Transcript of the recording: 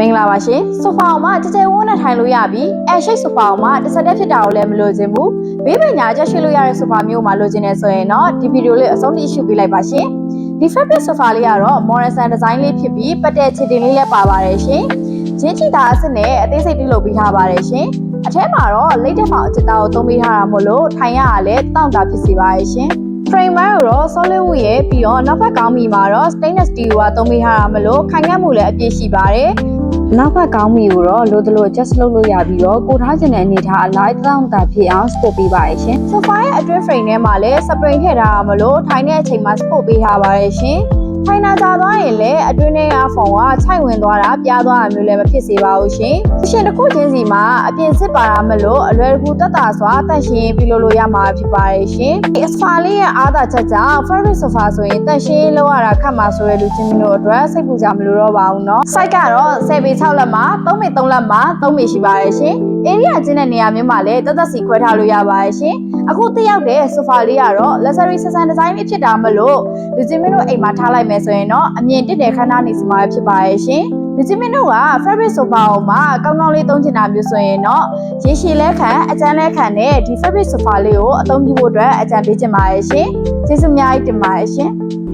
မင်္ဂလာပါရှင်ဆိုဖာအောင်မှာကြကြဝန်းနဲ့ထိုင်လို့ရပြီးအဲရှိတ်ဆိုဖာအောင်မှာတစ်ဆက်တည်းဖြစ်တာကိုလည်းမလိုချင်ဘူးဘေးပညာချက်ရှိလို့ရတဲ့ဆိုဖာမျိုးမှာလိုချင်နေဆိုရင်တော့ဒီဗီဒီယိုလေးအဆုံးထိရှုပေးလိုက်ပါရှင်ဒီ fabric sofa လေးကတော့ Morrison design လေးဖြစ်ပြီးပတ်တဲ့ချစ်တင်လေးလည်းပါပါတယ်ရှင်ချင်းချီတာအစ်စ်နဲ့အသေးစိတ်ပြုလုပ်ပေးထားပါတယ်ရှင်အထဲမှာတော့ latest ဖောင်အချစ်တာကိုသုံးပေးထားတာမို့လို့ထိုင်ရတာလည်းတောင့်တာဖြစ်စေပါရဲ့ရှင် frame ဘိုင်းကိုတော့ solid wood ရဲ့ပြီးတော့နောက်ဘက်ကောင်းမီမှာတော့ stainless steel ကသုံးပေးထားတာမလို့ခိုင်ခံ့မှုလည်းအပြည့်ရှိပါတယ် နောက်ဘက်ကောင်းမီကိုတော့လိုတလို့ adjust လုပ်လို့ရပြီးတော့ကိုထားခြင်းတဲ့အနေထားအလိုက်တောင့်တာဖြစ်အောင် sport ပေးပါရဲ့ရှင် sofa ရဲ့အတွင်း frame ထဲမှာလည်း spring ထည့်ထားတာမလို့ထိုင်တဲ့အချိန်မှာ sport ပေးထားပါရဲ့ရှင်ထိုင်နာကြသွားရင်လည်းအ တွင်းထဲကဖုံကခြိုက်ဝင်သွားတာပြားသွားတာမျိုးလည်းမဖြစ်စေပါဘူးရှင်။ရှင်တစ်ခုချင်းစီမှာအပြင်စစ်ပါတာမလို့အလွယ်တကူတက်တာစွာတန့်ရှင်းပြုလုပ်လို့ရမှာဖြစ်ပါတယ်ရှင်။ဒီ sofa လေးရဲ့အားသာချက်ကြောင့် fabric sofa ဆိုရင်တန့်ရှင်းလုပ်ရတာခက်မှာဆိုရလူချင်းမျိုးတို့အတွက်စိတ်ပူကြမလို့တော့ပါဘူးเนาะ။ site ကတော့10ပေ6လက်မှာ3ပေ3လက်မှာ3ပေရှိပါတယ်ရှင်။ area ချင်းတဲ့နေရာမျိုးမှာလည်းတက်တက်စီခွဲထားလို့ရပါတယ်ရှင်။အခုတက်ရောက်တဲ့ sofa လေးကတော့ luxury ဆန်ဆန်ဒီဇိုင်းလေးဖြစ်တာမလို့လူချင်းမျိုးတို့အိမ်မှာထားလိုက်မယ်ဆိုရင်တော့အမြင်တက်တဲ့ခန်းသားနေစမှာဖြစ်ပါရဲ့ရှင်။လူချင်းမင်းတို့က fabric sofa ကိုမှကောင်းကောင်းလေးသုံးချင်တာမျိုးဆိုရင်တော့ရေရှည်လဲခံအကျန်းလဲခံတဲ့ဒီ fabric sofa လေးကိုအသုံးပြုဖို့အတွက်အကြံပေးချင်ပါရဲ့ရှင်။ကျေးဇူးအများကြီးတင်ပါတယ်ရှင်။